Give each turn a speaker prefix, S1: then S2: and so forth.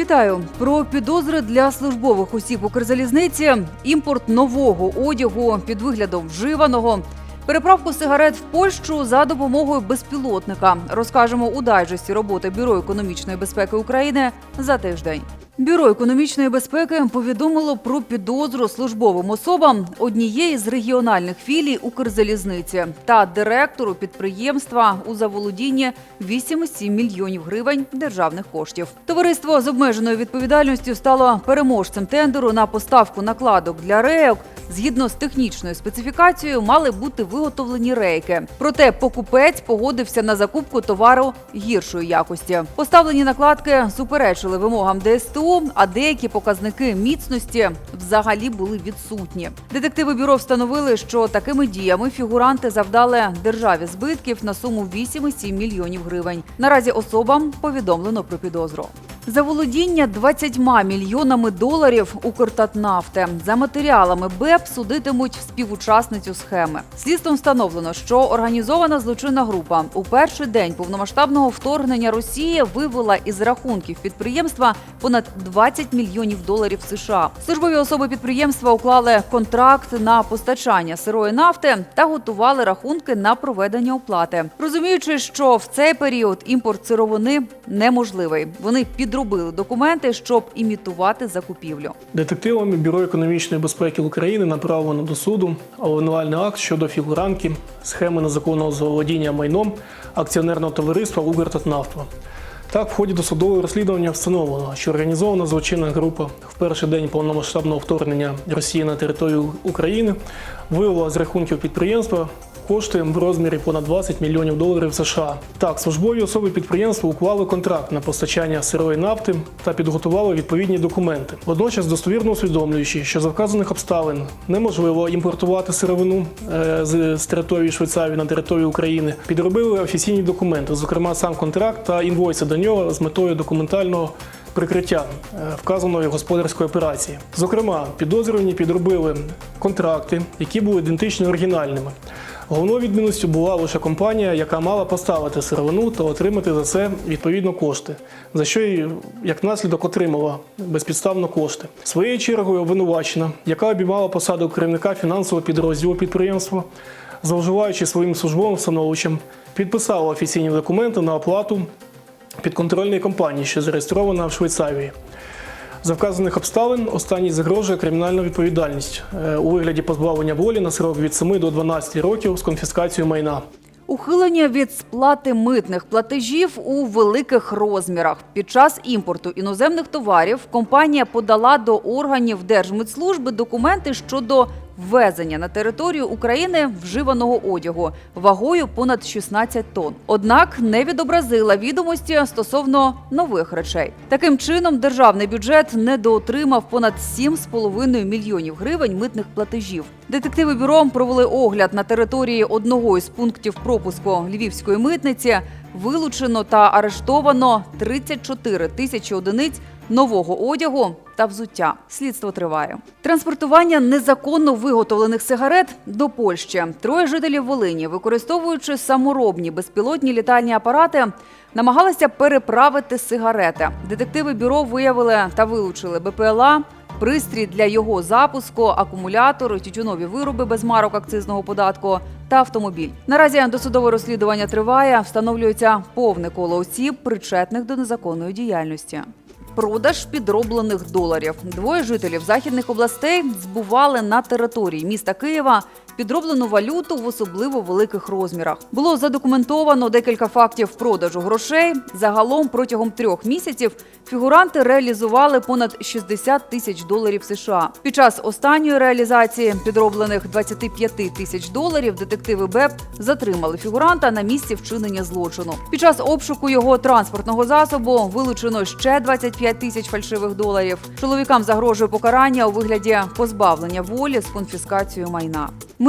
S1: Вітаю про підозри для службових осіб Укрзалізниці, імпорт нового одягу під виглядом вживаного, переправку сигарет в Польщу за допомогою безпілотника. Розкажемо у дайджесті роботи Бюро економічної безпеки України за тиждень. Бюро економічної безпеки повідомило про підозру службовим особам однієї з регіональних філій Укрзалізниці та директору підприємства у заволодінні 8,7 мільйонів гривень державних коштів. Товариство з обмеженою відповідальністю стало переможцем тендеру на поставку накладок для рейок. Згідно з технічною специфікацією, мали бути виготовлені рейки. Проте покупець погодився на закупку товару гіршої якості. Поставлені накладки суперечили вимогам ДСТУ, а деякі показники міцності взагалі були відсутні. Детективи бюро встановили, що такими діями фігуранти завдали державі збитків на суму 8,7 мільйонів гривень. Наразі особам повідомлено про підозру. За володіння 20 мільйонами доларів Укртатнафти за матеріалами БЕП судитимуть співучасницю схеми. Слідством встановлено, що організована злочинна група у перший день повномасштабного вторгнення Росії вивела із рахунків підприємства понад 20 мільйонів доларів США. Службові особи підприємства уклали контракт на постачання сирої нафти та готували рахунки на проведення оплати, розуміючи, що в цей період імпорт сировини неможливий. Вони підробили документи, щоб імітувати закупівлю.
S2: Детективами Бюро економічної безпеки України направлено до суду обвинувальний акт щодо фігуранки схеми незаконного заволодіння майном акціонерного товариства «Укртатнафта». Так, в ході досудового розслідування встановлено, що організована злочинна група в перший день повномасштабного вторгнення Росії на територію України вивела з рахунків підприємства кошти в розмірі понад 20 мільйонів доларів США. Так, службові особи підприємства уклали контракт на постачання сирої нафти та підготували відповідні документи. Водночас достовірно усвідомлюючи, що за вказаних обставин неможливо імпортувати сировину е, з, з території Швейцарії на територію України, підробили офіційні документи, зокрема сам контракт та інвойси до нього з метою документального прикриття е, вказаної господарської операції. Зокрема, підозрювані підробили контракти, які були ідентичні оригінальними. Головною відмінністю була лише компанія, яка мала поставити сировину та отримати за це відповідно кошти, за що й як наслідок отримала безпідставно кошти. Своєю чергою обвинувачена, яка обіймала посаду керівника фінансового підрозділу підприємства, зловживаючи своїм службовим становищем, підписала офіційні документи на оплату підконтрольної компанії, що зареєстрована в Швейцарії. За вказаних обставин останній загрожує кримінальна відповідальність е, у вигляді позбавлення волі на срок від 7 до 12 років з конфіскацією майна.
S1: Ухилення від сплати митних платежів у великих розмірах. Під час імпорту іноземних товарів компанія подала до органів Держмитслужби документи щодо ввезення на територію України вживаного одягу вагою понад 16 тонн. Однак не відобразила відомості стосовно нових речей. Таким чином, державний бюджет недоотримав понад 7,5 мільйонів гривень митних платежів. Детективи бюро провели огляд на території одного із пунктів пропуску львівської митниці. Вилучено та арештовано 34 тисячі одиниць нового одягу та взуття. Слідство триває. Транспортування незаконно виготовлених сигарет до Польщі. Троє жителів Волині, використовуючи саморобні безпілотні літальні апарати, намагалися переправити сигарети. Детективи бюро виявили та вилучили БПЛА. Пристрій для його запуску, акумулятор, тютюнові вироби без марок акцизного податку та автомобіль. Наразі досудове розслідування триває. Встановлюється повне коло осіб, причетних до незаконної діяльності. Продаж підроблених доларів. Двоє жителів західних областей збували на території міста Києва підроблену валюту в особливо великих розмірах. Було задокументовано декілька фактів продажу грошей. Загалом протягом трьох місяців фігуранти реалізували понад 60 тисяч доларів США. Під час останньої реалізації підроблених 25 тисяч доларів детективи БЕП затримали фігуранта на місці вчинення злочину. Під час обшуку його транспортного засобу вилучено ще 25 тисяч фальшивих доларів. Чоловікам загрожує покарання у вигляді позбавлення волі з конфіскацією майна.